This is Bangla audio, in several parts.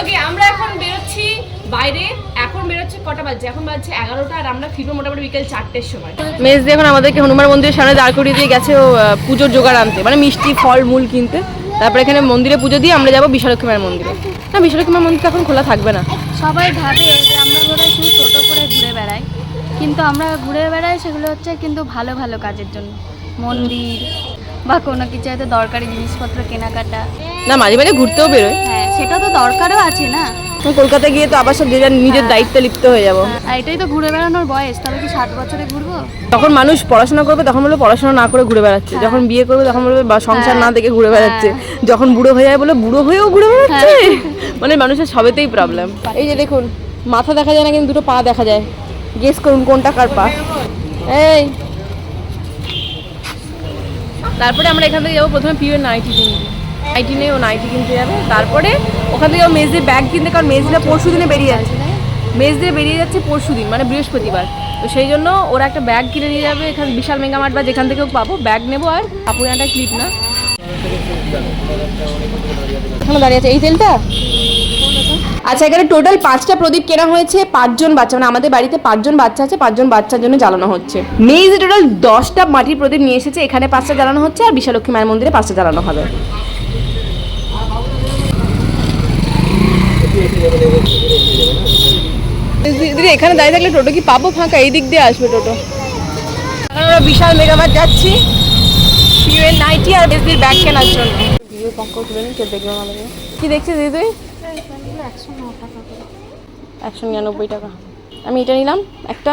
ওকে আমরা এখন বেরোচ্ছি বাইরে। এখন বেরোচ্ছে কটা বাজছে? এখন বাজছে এগারোটা আর আমরা ফিরবো মোটামুটি বিকেল চারটের সময়। মেজদি এখন আমাদেরকে হনুমান মন্দিরের সামনে দাঁড় করিয়ে দিয়ে গেছে ও পুজোর জোগাড় আনতে। মানে মিষ্টি ফল মূল কিনতে। তারপরে এখানে মন্দিরে পুজো দিয়ে আমরা যাব বিশালক্ষী মায়ের মন্দিরে। না বিশালক্ষী মায়ের মন্দির এখন খোলা থাকবে না। সবাই ভাবে যে আমরা বোধহয় শুধু টোটো করে ঘুরে বেড়াই। কিন্তু আমরা ঘুরে বেড়াই সেগুলো হচ্ছে কিন্তু ভালো ভালো কাজের জন্য। মন্দির বা কোনো কিছু হয়তো দরকারি জিনিসপত্র কেনাকাটা। না মাঝে মাঝে ঘুরতেও বেরোয় হ্যাঁ সেটা তো দরকারও আছে না? কলকাতা গিয়ে তো আবার সব যে নিজের দায়িত্বে লিপ্ত হয়ে যাব। আর এটাই তো ঘুরে বেড়ানোর বয়স তবে কি সাত বছরে ঘুরবো? তখন মানুষ পড়াশোনা করবে তখন বলে পড়াশোনা না করে ঘুরে বেড়াচ্ছে। যখন বিয়ে করবে তখন বলবে বা সংসার না দেখে ঘুরে বেড়াচ্ছে। যখন বুড়ো হয়ে যায় বলে বুড়ো হয়েও ঘুরে বেড়াচ্ছে। মানে মানুষের সবেতেই প্রবলেম এই যে দেখুন মাথা দেখা যায় না কিন্তু দুটো পা দেখা যায়। গেস করুন কোনটা কার পা। এই তারপরে আমরা এখান থেকে যাব প্রথমে পিওর নাইটি কিনতে। নাইটি নেই ও নাইটি কিনতে যাবে। তারপরে ওখান থেকে মেজদির ব্যাগ কিনতে, কারণ মেজদিরা পরশু দিনে বেরিয়ে যাচ্ছে। মেজদিরা বেরিয়ে যাচ্ছে পরশু দিন মানে বৃহস্পতিবার। তো সেই জন্য ওরা একটা ব্যাগ কিনে নিয়ে যাবে এখানে, বিশাল মেগামার্ট বা যেখান থেকেও পাবো। ব্যাগ নেব আর কাপড় একটা ক্লিপ না। দাঁড়িয়ে আছে। এই তেলটা? আচ্ছা এখানে টোটাল পাঁচটা প্রদীপ কেনা হয়েছে পাঁচজন বাচ্চা মানে আমাদের বাড়িতে পাঁচজন বাচ্চা আছে পাঁচজন বাচ্চার জন্য জ্বালানো হচ্ছে। মেয়ে যে টোটাল দশটা মাটির প্রদীপ নিয়ে এসেছে এখানে পাঁচটা জ্বালানো হচ্ছে আর বিশালক্ষী মায়ের মন্দিরে পাঁচটা জ্বালানো হবে। দিদি এখানে দাঁড়িয়ে থাকলে টোটো কি পাবো ফাঁকা? এই দিক দিয়ে আসবে টোটো। আমরা বিশাল মেগামার্ট যাচ্ছি। নাইটি আর বেসদির ব্যাগ কেনার জন্য। ভিডিও পক্ষ তুলে নিন কেউ দেখবে আমাদের। কি দেখছিস দিদি তুই? একশো নিরানব্বই টাকা। আমি এটা নিলাম, একটা।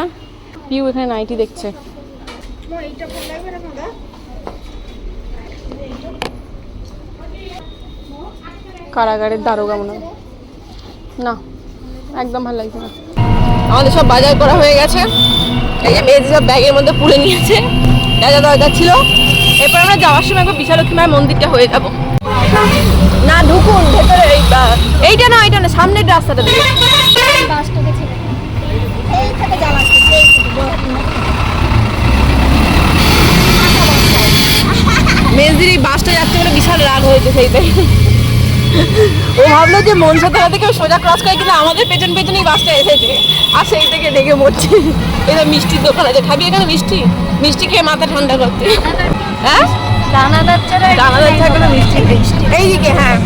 পিউ এখানে নাইটি দেখছে। কারাগারের দারোগা মনে। না, একদম ভালো লাগছে না। আমাদের সব বাজার করা হয়ে গেছে। এই যে মেয়েদের সব ব্যাগের মধ্যে পুড়ে নিয়েছে। যা যা দরকার ছিল। এরপর আমরা যাওয়ার সময় একবার বিশালক্ষী মায়ের মন্দিরটা হয়ে যাব। না, ঢুকুন, ভেতরে, এই এইটা না এইটা না, সামনের রাস্তাটা দেখুন। মেজদির এই বাসটা যাচ্ছে বলে বিশাল রাগ হয়েছে সেইটাই ও ভাবলো যে মনসা থানা থেকে সোজা ক্রস করে কিন্তু আমাদের পেছন পেছনেই বাসটা এসেছে। আর সেই থেকে ডেকে মরছে। এটা মিষ্টির দোকান আছে। খাবি এখানে মিষ্টি? মিষ্টি খেয়ে মাথা ঠান্ডা করতে হ্যাঁ? দানাদার ছাড়া দানাদার থাকলে মিষ্টি মিষ্টি। এইদিকে হ্যাঁ।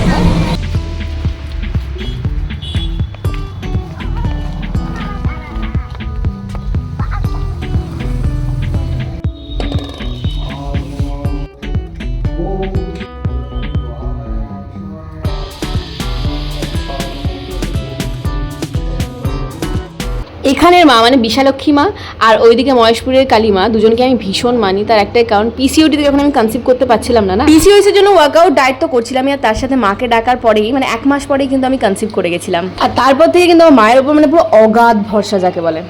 এখানের মা মানে বিশালক্ষী মা, আর ওইদিকে মহেশপুরের কালী মা, দুজনকে আমি ভীষণ মানি তার একটাই কারণ পিসিওডি যখন আমি কনসিভ করতে পারছিলাম না না? পিসিওএস এর জন্য ওয়ার্কআউট ডায়েট তো করছিলাম আর তার সাথে মাকে ডাকার পরেই মানে এক মাস পরেই কিন্তু আমি কনসিভ করে গেছিলাম। আর তারপর থেকে কিন্তু আমার মায়ের উপর মানে পুরো অগাধ ভরসা যাকে বলে।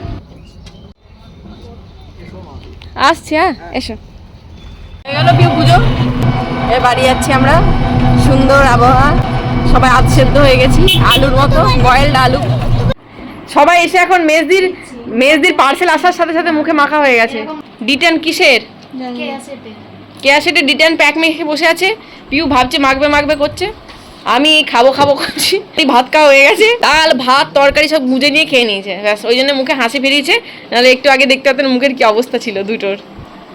আসছি হ্যাঁ এসো। গেল পিউ পুজো। এ বাড়ি যাচ্ছি আমরা। সুন্দর আবহাওয়া। সবাই আধ সেদ্ধ হয়ে গেছি। আলুর মতো, বয়েলড আলু। সবাই এসে এখন মেজদির মেজদির পার্সেল আসার সাথে সাথে মুখে মাখা হয়ে গেছে। ডিটেন কিসের? কেয়া সেটে ডিটেন প্যাক মেখে বসে আছে। পিউ ভাবছে মাখবে মাখবে করছে। আমি খাব খাব করছি। এই ভাত খাওয়া হয়ে গেছে। ডাল ভাত তরকারি সব গুজে নিয়ে খেয়ে নিয়েছে। ব্যাস ওই জন্য মুখে হাসি ফিরিয়েছে। নাহলে একটু আগে দেখতে পেতেন মুখের কি অবস্থা ছিল দুটোর।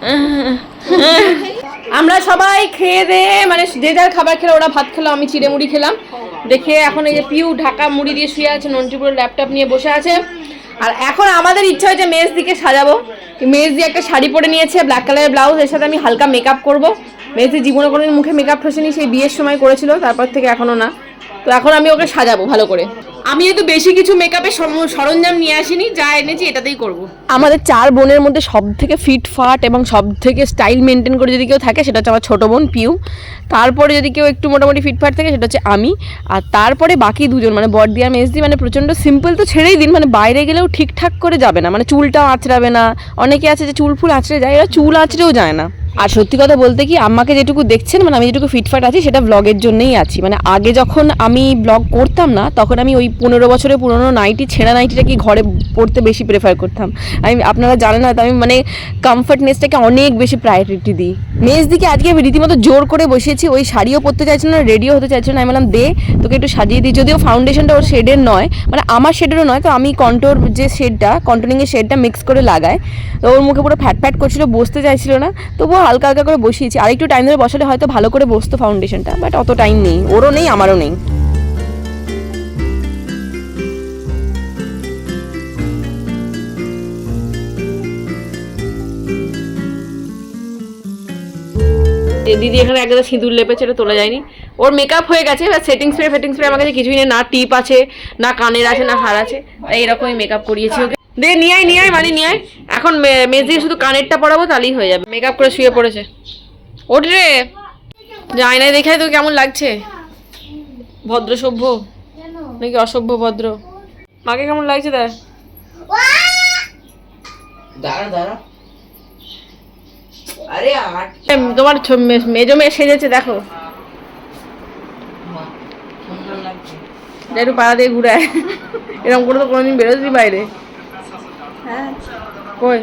আমরা সবাই খেয়ে দিয়ে মানে যে যার খাবার খেলো ওরা ভাত খেলো আমি চিড়ে মুড়ি খেলাম। দেখে এখন এই যে পিউ ঢাকা মুড়ি দিয়ে শুয়ে আছে নন্টিপুরের ল্যাপটপ নিয়ে বসে আছে। আর এখন আমাদের ইচ্ছা হয়েছে মেজ দিকে সাজাবো। মেজ দিয়ে একটা শাড়ি পরে নিয়েছে ব্ল্যাক কালারের ব্লাউজ এর সাথে আমি হালকা মেকআপ করব। মেজদি জীবনে কোনো মুখে মেকআপ ঠসেনি, সেই বিয়ের সময় করেছিল, তারপর থেকে এখনও না। তো এখন আমি ওকে সাজাবো ভালো করে। আমি যেহেতু বেশি কিছু মেকআপের সরঞ্জাম নিয়ে আসিনি, যা এনেছি এটাতেই করব। আমাদের চার বোনের মধ্যে সব থেকে ফিট ফাট এবং সব থেকে স্টাইল মেনটেন করে যদি কেউ থাকে, সেটা হচ্ছে আমার ছোটো বোন পিউ। তারপরে যদি কেউ একটু মোটামুটি ফিটফাট থাকে, সেটা হচ্ছে আমি। আর তারপরে বাকি দুজন মানে আর মেজদি মানে প্রচণ্ড সিম্পল তো ছেড়েই দিন মানে বাইরে গেলেও ঠিকঠাক করে যাবে না। মানে চুলটাও আঁচড়াবে না। অনেকে আছে যে চুল ফুল আঁচড়ে যায়, এরা চুল আঁচড়েও যায় না। আর সত্যি কথা বলতে কি, আমাকে যেটুকু দেখছেন মানে আমি যেটুকু ফিটফাট আছি, সেটা ব্লগের জন্যই আছি। মানে আগে যখন আমি ব্লগ করতাম না, তখন আমি ওই পনেরো বছরের পুরনো নাইটি ছেঁড়া নাইটিটা কি ঘরে পরতে বেশি প্রেফার করতাম। আমি, আপনারা জানেন হয়তো আমি মানে কমফর্টনেসটাকে অনেক বেশি প্রায়োরিটি দিই। মেজ দিকে আজকে আমি রীতিমতো জোর করে বসিয়েছি, ওই শাড়িও পরতে চাইছিল না রেডিও হতে চাইছিল না, আমি বললাম, দে, তোকে একটু সাজিয়ে দিই। যদিও ফাউন্ডেশনটা ওর শেডের নয় মানে আমার শেডেরও নয়, তো আমি কন্টোর যে শেডটা কন্টোনিংয়ের শেডটা মিক্স করে লাগাই, তো ওর মুখে পুরো ফ্যাট ফ্যাট করছিল, বসতে চাইছিল না। তবুও হালকা হালকা করে বসিয়েছি। আর একটু টাইম ধরে বসালে হয়তো ভালো করে বসতো ফাউন্ডেশনটা বাট অত টাইম নেই। ওরও নেই, আমারও নেই। দিদি এখানে একদম সিঁদুর লেপেছে, এটা তোলা যায়নি। ওর মেকআপ হয়ে গেছে, এবার সেটিং স্প্রে ফেটিং স্প্রে আমার কাছে কিছুই নেই, না টিপ আছে, না কানের আছে, না হার আছে। তাই এরকমই মেকআপ করিয়েছি ওকে। দে নিয়ে আয় নিয়ে আয় মানে নিয়ে আয়। এখন মে- মেজ দিয়ে শুধু কানেরটা পরাবো তাহলেই হয়ে যাবে। মেকআপ করে শুয়ে পড়েছে। ওঠ রে। যে আয়নায় দেখে তো কেমন লাগছে? ভদ্র সভ্য। নাকি অসভ্য ভদ্র? মাকে কেমন লাগছে তার তোমার মেজো মেয়ে সেজেছে দেখো। একটু পাড়া দিয়ে ঘুরে আয়। এরকম করে তো কোনোদিন বেরোসনি বাইরে কই?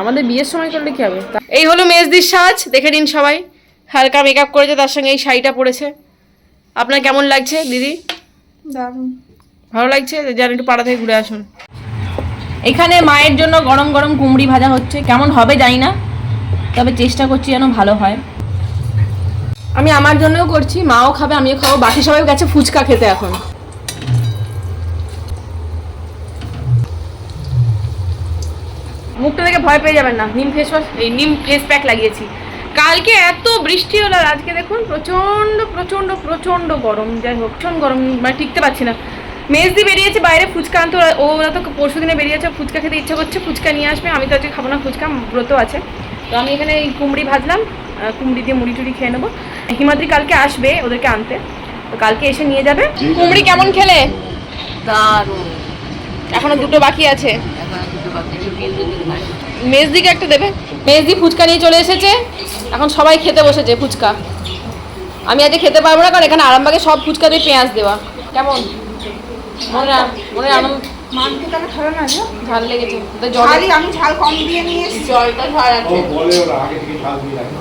আমাদের বিয়ের সময় করলে কি হবে? এই হলো মেজদির সাজ দেখে নিন সবাই। হালকা মেকআপ করেছে তার সঙ্গে এই শাড়িটা পরেছে। আপনার কেমন লাগছে দিদি? ভালো লাগছে? যান একটু পাড়া থেকে ঘুরে আসুন। এখানে মায়ের জন্য গরম গরম কুমড়ি ভাজা হচ্ছে। কেমন হবে জানি না তবে চেষ্টা করছি যেন ভালো হয়। আমি আমার জন্যও করছি মাও খাবে আমিও খাব। বাকি সবাই গেছে ফুচকা খেতে এখন। মুখটা দেখে ভয় পেয়ে যাবেন না। নিম ফেস ওয়াশ এই নিম ফেস প্যাক লাগিয়েছি। কালকে এত বৃষ্টি হলো আর আজকে দেখুন প্রচণ্ড প্রচণ্ড প্রচণ্ড গরম। যাই হোক ভীষণ গরম মানে টিকতে পারছি না। মেজদি বেরিয়েছে বাইরে ফুচকা আনতে ও ওরা তো পরশু দিনে বেরিয়েছে ফুচকা খেতে ইচ্ছা করছে ফুচকা নিয়ে আসবে। আমি তো আজকে খাব না ফুচকা ব্রত আছে। তো আমি এখানে এই কুমড়ি ভাজলাম কুমড়ি দিয়ে মুড়ি টুড়ি খেয়ে নেব। হিমাদ্রি কালকে আসবে ওদেরকে আনতে। তো কালকে এসে নিয়ে যাবে। কুমড়ি কেমন খেলে? দারুণ। এখনও দুটো বাকি আছে। মেজদিকে একটা দেবে? মেজদি ফুচকা নিয়ে চলে এসেছে। এখন সবাই খেতে বসেছে ফুচকা। আমি আজকে খেতে পারব না কারণ এখানে আরামবাগে সব ফুচকা দিয়ে পেঁয়াজ দেওয়া। কেমন? মনে মনে আনন্দ মানতে তাহলে খাবে না ঝাল লেগেছে। তো জল আমি ঝাল কম দিয়ে নিয়ে জলটা ঝাল আছে। বলে ওরা আগে থেকে ঝাল দিয়ে রাখে।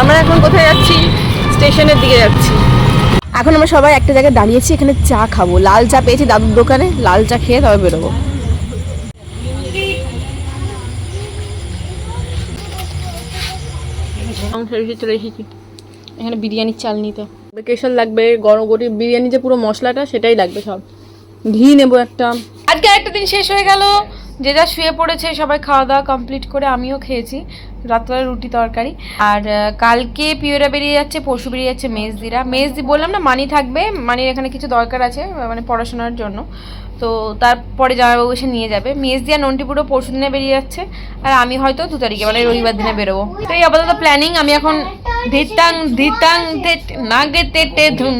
আমরা এখন কোথায় যাচ্ছি? স্টেশনের দিকে যাচ্ছি। এখন আমরা সবাই একটা জায়গায় দাঁড়িয়েছি এখানে চা খাব। লাল চা পেয়েছি দাদুর দোকানে লাল চা খেয়ে তবে বেরোবো। চলে এসেছি এখানে বিরিয়ানির চাল নিতে। কেশর লাগবে গরম গটি বিরিয়ানি যে পুরো মশলাটা সেটাই লাগবে সব। ঘি নেব একটা। আজকে একটা দিন শেষ হয়ে গেল। যে যা শুয়ে পড়েছে সবাই খাওয়া দাওয়া কমপ্লিট করে আমিও খেয়েছি। রাত্রে রুটি তরকারি। আর কালকে পিওরা বেরিয়ে যাচ্ছে, পরশু বেরিয়ে যাচ্ছে মেজদিরা। মেজদি বললাম না, মানি থাকবে, মানির এখানে কিছু দরকার আছে মানে পড়াশোনার জন্য। তো তারপরে জামাইবাবু এসে নিয়ে যাবে। মেজদি আর নন্টিপুরো পরশু দিনে বেরিয়ে যাচ্ছে। আর আমি হয়তো দু তারিখে মানে রবিবার দিনে বেরোবো। তো এই আপাতত প্ল্যানিং আমি এখন ধিতাং ধিতাং, নাগে তেটে ধুন,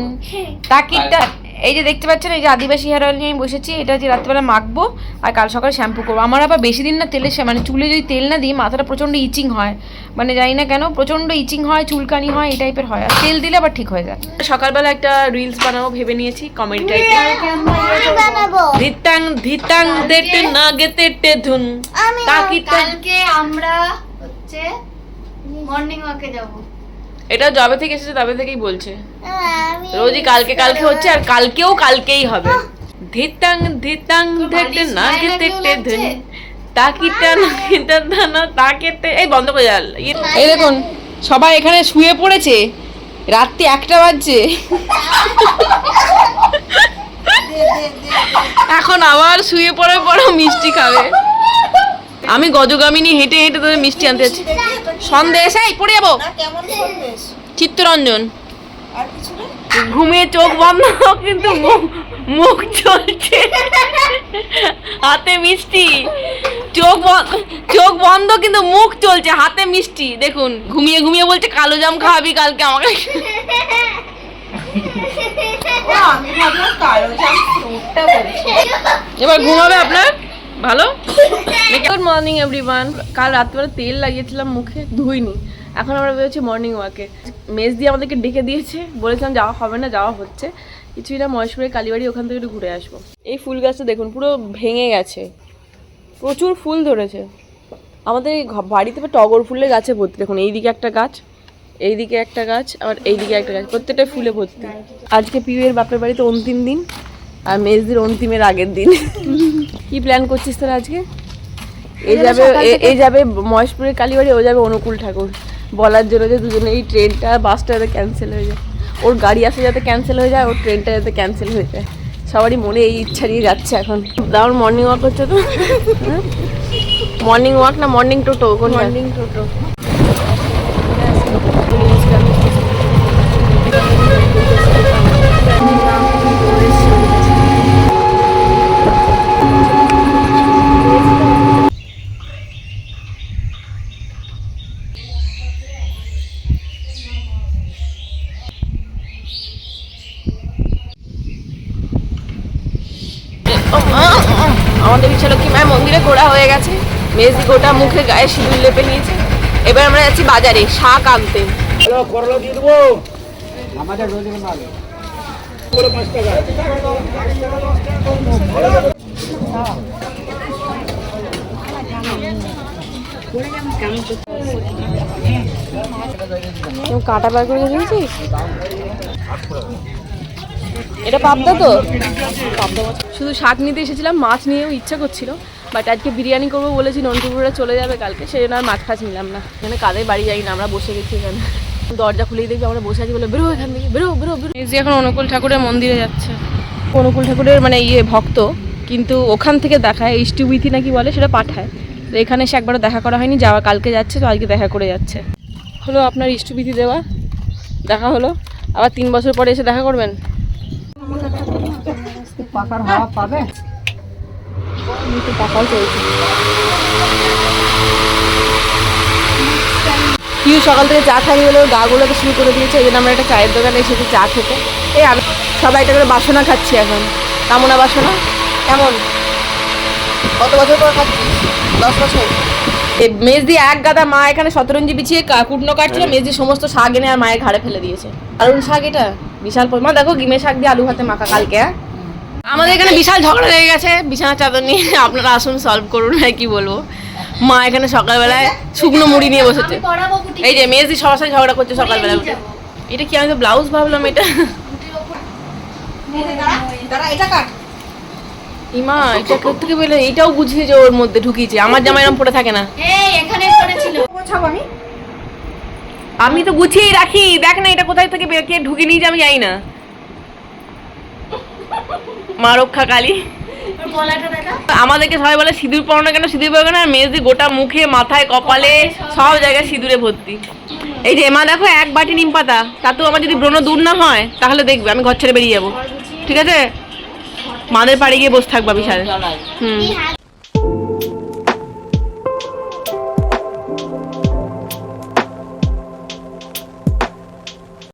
তাকিটা এই যে দেখতে পাচ্ছেন এই যে আদিবাসী হেয়ার অয়েল নিয়ে আমি বসেছি এটা যে রাত্রেবেলা মাখবো আর কাল সকালে শ্যাম্পু করব। আমার আবার বেশি দিন না তেলে মানে চুলে যদি তেল না দিই মাথাটা প্রচণ্ড ইচিং হয়। মানে জানি না কেন প্রচণ্ড ইচিং হয় চুলকানি হয় এই টাইপের হয়। আর তেল দিলে আবার ঠিক হয়ে যায়। সকালবেলা একটা রিলস বানাবো ভেবে নিয়েছি কমেডি ধিতাং ধিতাং দেটে না গেতে তেটে ধুন। কালকে আমরা হচ্ছে মর্নিং ওয়াকে যাব। এটা যবে থেকে এসেছে তবে থেকেই বলছে। রোজই কালকে কালকে হচ্ছে আর কালকেও কালকেই হবে। ধিতাং ধিতাং ধেটে না গেতে ধুন। তাকিটা না কিটা না তাকেতে এই বন্ধ করে যাল এই দেখুন সবাই এখানে শুয়ে পড়েছে। রাত্রি একটা বাজছে। এখন আবার শুয়ে পড়ে পড়ে মিষ্টি খাবে। আমি গজগামিনী হেঁটে হেঁটে তোদের মিষ্টি আনতে যাচ্ছি। সন্দেশ এই পড়ে যাব। না কেমন সন্দেশ? চিত্তরঞ্জন। আর কিছু না ঘুমিয়ে চোখ বন্ধ কিন্তু মুখ মুখ চলছে। হাতে মিষ্টি। চোখ বন্ধ চোখ বন্ধ কিন্তু মুখ চলছে হাতে মিষ্টি। দেখুন ঘুমিয়ে ঘুমিয়ে বলছে কালো জাম খাওয়াবি কালকে আমাকে। ও আমি ভাবলাম কালো জাম ফ্রুটটা বলছি। এবার ঘুমাবে আপনার? ভালো? গুড মর্নিং এভরিওয়ান কাল রাত্রে তেল লাগিয়েছিলাম মুখে, ধুইনি। এখন আমরা বেরোচ্ছি মর্নিং ওয়াকে মেজ দিয়ে আমাদেরকে ডেকে দিয়েছে। বলেছিলাম যাওয়া হবে না, যাওয়া হচ্ছে। কিছুই না মহেশপুরের কালীবাড়ি, ওখান থেকে একটু ঘুরে আসব। এই ফুল গাছটা দেখুন, পুরো ভেঙে গেছে। প্রচুর ফুল ধরেছে। আমাদের বাড়িতে টগর ফুলের গাছে ভর্তি। দেখুন, এইদিকে একটা গাছ, এইদিকে একটা গাছ আর এইদিকে একটা গাছ। প্রত্যেকটা ফুলে ভর্তি। আজকে পিউয়ের বাপের বাড়িতে অন্তিম দিন, আর মেজদির অন্তিমের আগের দিন। কি প্ল্যান করছিস তোর আজকে? এই যাবে এ- এই যাবে মহেশপুরের কালীবাড়ি ও যাবে অনুকূল ঠাকুর। বলার জন্য যে দুজনে এই ট্রেনটা বাসটা যাতে ক্যান্সেল হয়ে যায়। ওর গাড়ি আসা যাতে ক্যান্সেল হয়ে যায় ওর ট্রেনটা যাতে ক্যান্সেল হয়ে যায়। সবারই মনে এই ইচ্ছা নিয়ে যাচ্ছে এখন। দারুণ মর্নিং ওয়াক হচ্ছে তো? মর্নিং ওয়াক না মর্নিং টোটো মর্নিং টোটো আমাদের বিশালক্ষী মায়ের মন্দিরে ঘোরা হয়ে গেছে। মেজি গোটা মুখে গায়ে সিঁদুর লেপে নিয়েছে। এবার আমরা যাচ্ছি বাজারে শাক আনতে। কাটা বার করে দিয়েছিস? এটা পাবদা তো? পাবদা মাছ। শুধু শাক নিতে এসেছিলাম মাছ নিয়েও ইচ্ছা করছিল বাট আজকে বিরিয়ানি করব বলেছি নন্টুপুরা চলে যাবে কালকে সেই জন্য আর মাছ ফাছ নিলাম না। এখানে কাদের বাড়ি যাই না আমরা বসে গেছি এখানে। দরজা খুলেই দেখবি আমরা বসে আছি বলে বেরো এখান থেকে বেরো বেরো বেরো। এই যে এখন অনুকূল ঠাকুরের মন্দিরে যাচ্ছে। অনুকূল ঠাকুরের মানে ইয়ে ভক্ত কিন্তু ওখান থেকে দেখায় ইষ্টবিধি নাকি বলে সেটা পাঠায়। তো এখানে এসে একবারও দেখা করা হয়নি যাওয়া কালকে যাচ্ছে তো আজকে দেখা করে যাচ্ছে। হলো আপনার ইষ্টবিধি দেওয়া দেখা হলো। আবার তিন বছর পরে এসে দেখা করবেন? পাকার হাওয়া পাবে? চলছে পিউ সকাল থেকে চা খাই হলো গা গুলোতে শুরু করে দিয়েছে এই জন্য আমরা একটা চায়ের দোকানে এসেছি চা খেতে। এই আমি সবাই একটা করে বাসনা খাচ্ছি এখন। কামনা বাসনা? কেমন? কত বছর পর খাচ্ছিস? দশ বছর? এই মেজদি এক গাদা মা এখানে শতরঞ্জি বিছিয়ে কা- কুটনো কাটছিল মেজদি সমস্ত শাক এনে আর মায়ের ঘাড়ে ফেলে দিয়েছে। দারুণ শাক এটা। বিশাল পরিমাণ দেখো গিমে শাক দিয়ে আলু ভাতে মাখা কালকে হ্যাঁ? আমাদের এখানে বিশাল ঝগড়া লেগে গেছে। বিছানা চাদর নিয়ে আপনারা আসুন সলভ করুন আর কি বলব। মা এখানে সকালবেলায় শুকনো মুড়ি নিয়ে বসেছে। এই যে মেয়েজি সবার সাথে ঝগড়া করছে সকালবেলা উঠে। এটা কি আমি তো ব্লাউজ ভাবলাম এটা? ইমা এটা থেকে বলে এটাও বুঝিয়েছে ওর মধ্যে ঢুকিয়েছে। আমার জামা এরকম পড়ে থাকে না। গোছাবো আমি? আমি তো গুছিয়েই রাখি। দেখ না এটা কোথায় থেকে কে ঢুকে নিয়েছে আমি জানি না। মা রক্ষা কালী। আমাদেরকে সবাই বলে সিঁদুর পড়ো না কেন? সিঁদুর পরো না? মেয়েজি গোটা মুখে মাথায় কপালে সব জায়গায় সিঁদুরে ভর্তি। এই যে মা দেখো এক বাটি নিম পাতা। তাতেও আমার যদি ব্রণ দূর না হয় তাহলে দেখবে আমি ঘর ছেড়ে বেরিয়ে যাব। ঠিক আছে? মাদের পাড়ে গিয়ে বসে থাকবা বিশাল। হুম।